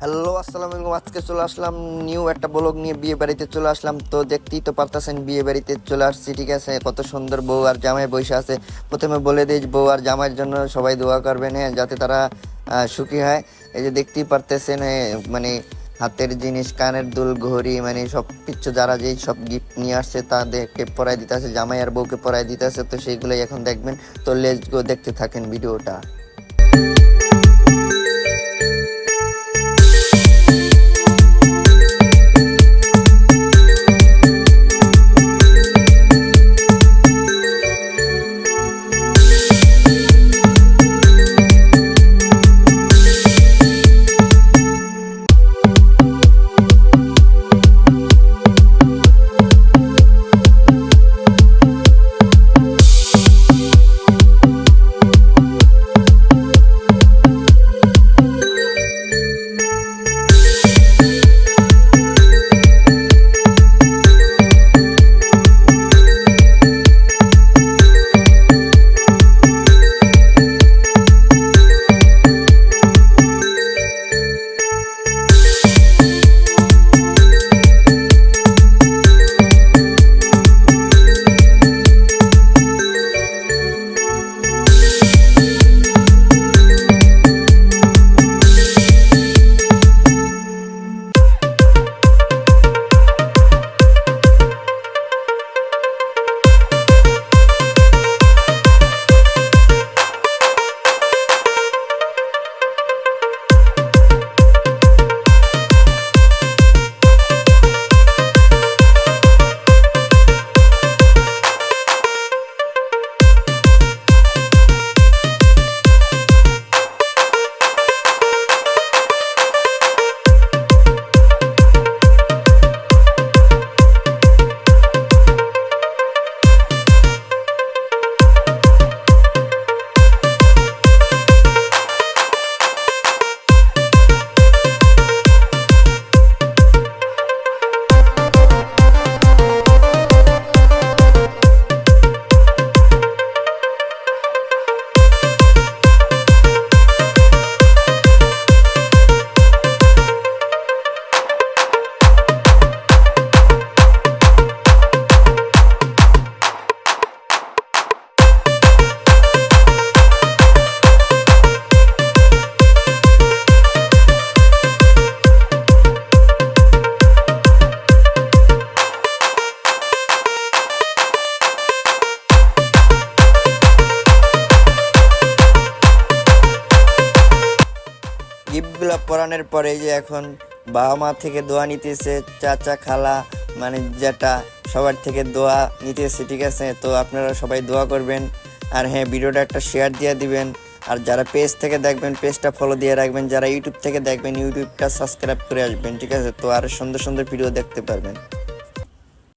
Hello আসসালামু আলাইকুম। আজকে চলে আসলাম নিউ একটা ব্লগ নিয়ে, বিয়ে বাড়িতে চলে আসলাম। তো দেখতেই তো পারতেছেন, বিয়ে বাড়িতে চলে আসছি, ঠিক আছে? কত সুন্দর বউ আর জামাই বসে আছে। প্রথমে বলে দিই, বউ আর জামাইয়ের জন্য সবাই দোয়া করবেন হ্যাঁ যাতে তারা সুখী হয়। এই যে দেখতেই পারতেছেন মানে হাতের জিনিস, কানের দুল, ঘড়ি মানে সব কিছু যারা যেই সব গিফট নিয়ে আসছে, তাদেরকে পরাই দিতে আছে, জামাই আর বউকে পরাই দিতে আছে। তো সেইগুলোই এখন দেখবেন। তো লেজ দেখতে থাকেন ভিডিওটা। গিফটগুলো পরানোর পরে যে এখন বাবা মা থেকে দোয়া নিতেছে, চাচা, খালা মানে যেটা সবার থেকে দোয়া নিতেছে, ঠিক আছে? তো আপনারা সবাই দোয়া করবেন। আর হ্যাঁ ভিডিওটা একটা শেয়ার দিয়ে দিবেন। আর যারা পেজ থেকে দেখবেন পেজটা ফলো দিয়ে রাখবেন। যারা ইউটিউব থেকে দেখবেন ইউটিউবটা সাবস্ক্রাইব করে আসবেন, ঠিক আছে? তো আরও সুন্দর সুন্দর ভিডিও দেখতে পারবেন।